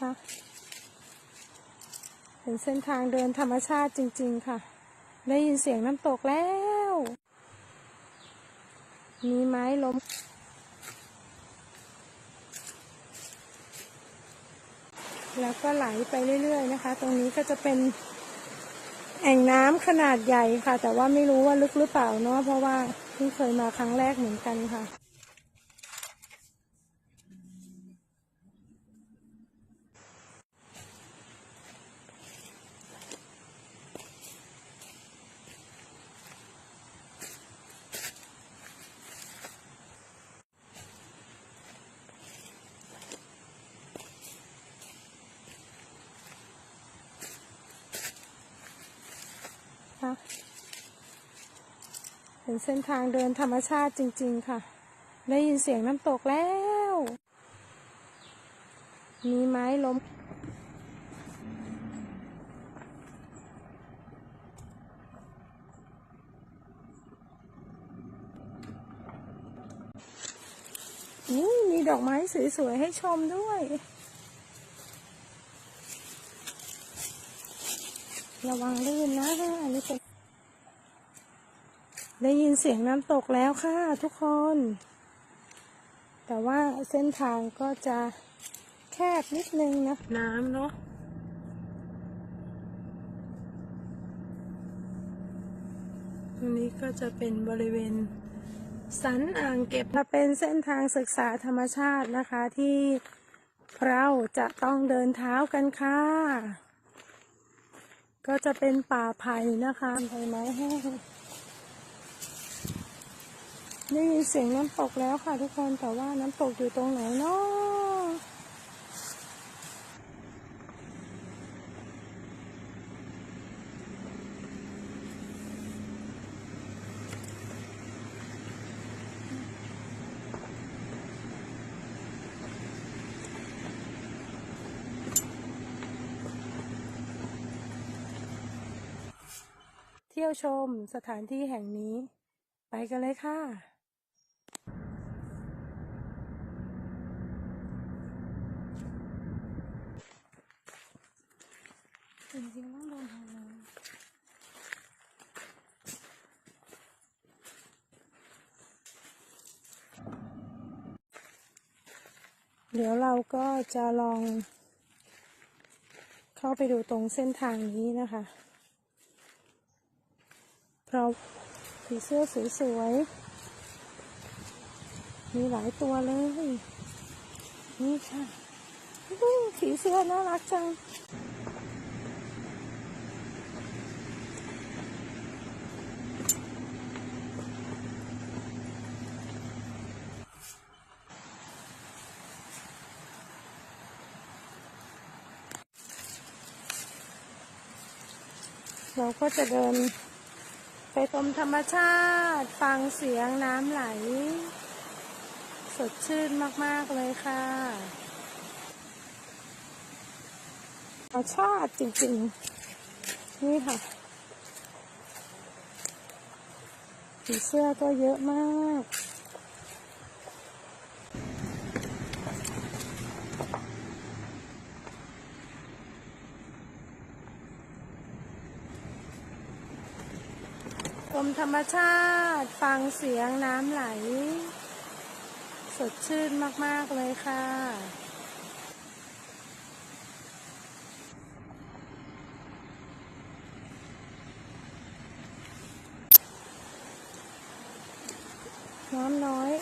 ค่ะเป็นเส้นทางเดินธรรมชาติจริง ๆ ค่ะ ได้ยินเสียงน้ำตกแล้ว มีไม้ล้ม แล้วก็ไหลไปเรื่อย ๆ นะคะ ตรงนี้ก็จะเป็นแอ่งน้ำขนาดใหญ่ค่ะ แต่ว่าไม่รู้ว่าลึกหรือเปล่าเนาะเพราะว่าเพิ่งเคยมาครั้งแรกเหมือนกันค่ะ เป็นเส้นทางเดินธรรมชาติจริง ๆ ค่ะ ได้ยินเสียงน้ำตกแล้ว มีไม้ล้มนี่มีดอกไม้สวย ๆ ให้ชมด้วย ระวังลื่นนะอันนี้เป็น ได้ยินเสียงน้ำตกแล้วค่ะทุกคน แต่ว่าเส้นทางก็จะแคบนิดนึงนะ น้ำเนาะตรงนี้ก็จะเป็นบริเวณสันอ่างเก็บมาเป็นเส้นทางศึกษาธรรมชาตินะคะที่เราจะต้องเดินเท้ากันค่ะ ก็จะเป็นป่าไผ่นะคะใบไม้แห้ง ได้ยินเสียงน้ำตกแล้วค่ะทุกคนแต่ว่าน้ำตกอยู่ตรงไหนเนาะเที่ยวชมสถานที่แห่งนี้ ไปกันเลยค่ะ จริงๆต้อง เดี๋ยวเราก็จะลอง เข้าไปดูตรงเส้นทางนี้นะคะเราผีเสื้อสวยๆ มีหลายตัวเลย นี่ค่ะผีเสื้อน่ารักจัง เราก็จะเดินไปชมธรรมชาติ ฟังเสียงน้ำไหล สดชื่นมาก ๆ เลยค่ะ ธรรมชาติจริง ๆ นี่ค่ะผีเสื้อก็เยอะมาก ชมธรรมชาติ ฟังเสียงน้ำไหล สดชื่นมาก ๆ เลยค่ะ น้ำน้อย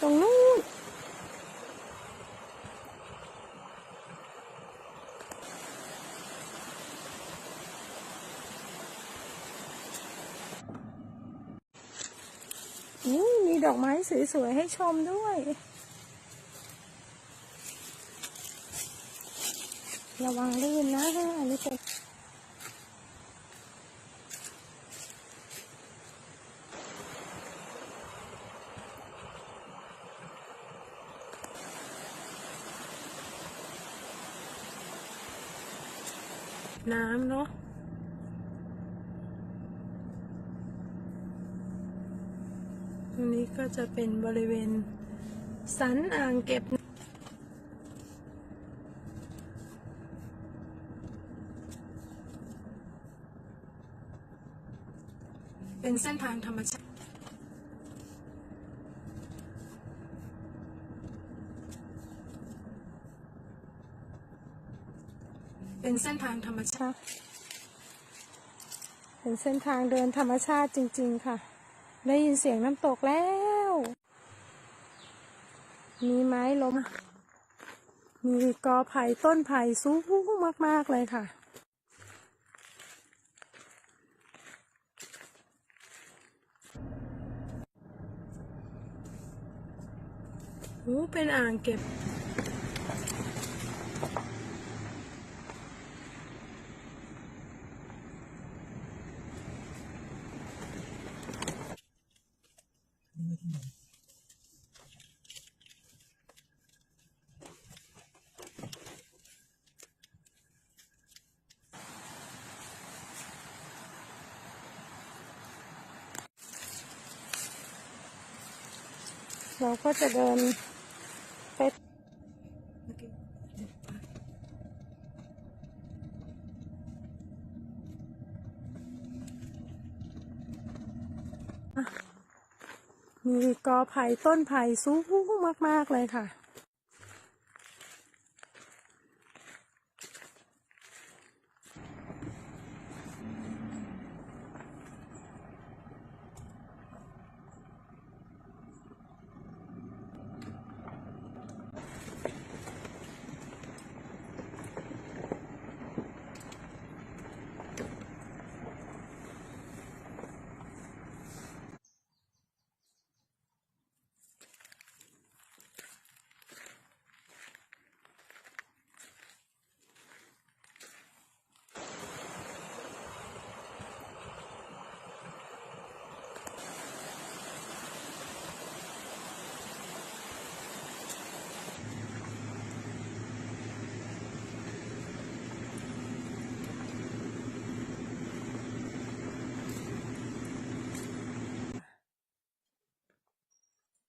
ตรงนู้น นี่มีดอกไม้สวยๆให้ชมด้วย ระวังลื่นนะอันนี้เป็นน้ำเนาะ ตรงนี้ ก็จะเป็นบริเวณสันอ่างเก็บเป็นเส้นทางธรรมชาติเป็นเส้นทางธรรมชาติ เป็นเส้นทางเดินธรรมชาติจริง ๆ ค่ะ ได้ยินเสียงน้ำตกแล้ว มีไม้ล้ม มีกอไผ่ต้นไผ่สูงมาก ๆ เลยค่ะโอ้เป็นอ่างเก็บ เราก็จะเดินไปมีกอไผ่ต้นไผ่สูงมาก ๆ เลยค่ะ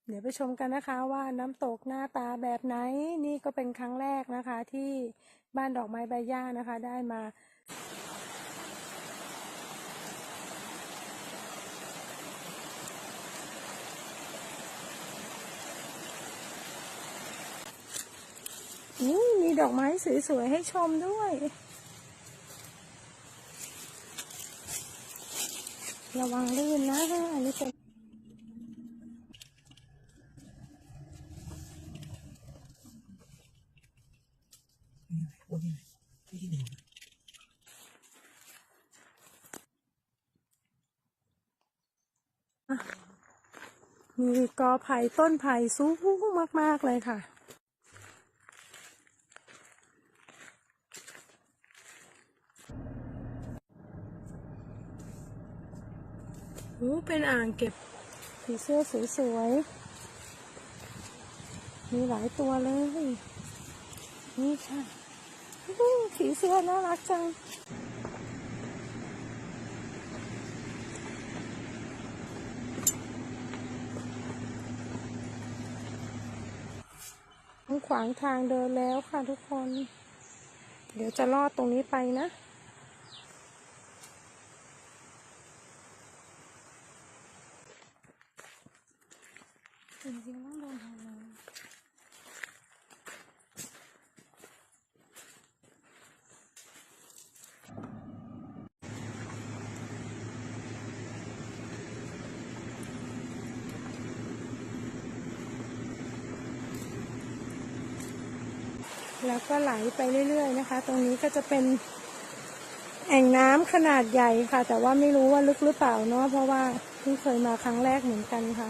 เดี๋ยวไปชมกันนะคะว่าน้ำตกหน้าตาแบบไหนนี่ก็เป็นครั้งแรกนะคะ ที่บ้านดอกไม้ใบหญ้านะคะ ได้มานี่มีดอกไม้สวยๆให้ชมด้วย ระวังลื่นนะอันนี้เป็น มีกอไผ่ต้นไผ่สูงมาก ๆ เลยค่ะโอ้เป็นอ่างเก็บผีเสื้อสวยๆ มีหลายตัวเลย นี่ค่ะ อู้ผีเสื้อน่ารักจังต้องขวางทางเดินแล้วค่ะทุกคน เดี๋ยวจะลอดตรงนี้ไปนะจริงๆต้องเดินทาง แล้วก็ไหลไปเรื่อยๆนะคะ ตรงนี้ก็จะเป็นแอ่งน้ำขนาดใหญ่ค่ะ แต่ว่าไม่รู้ว่าลึกหรือเปล่าเนาะเพราะว่าเพิ่งเคยมาครั้งแรกเหมือนกันค่ะ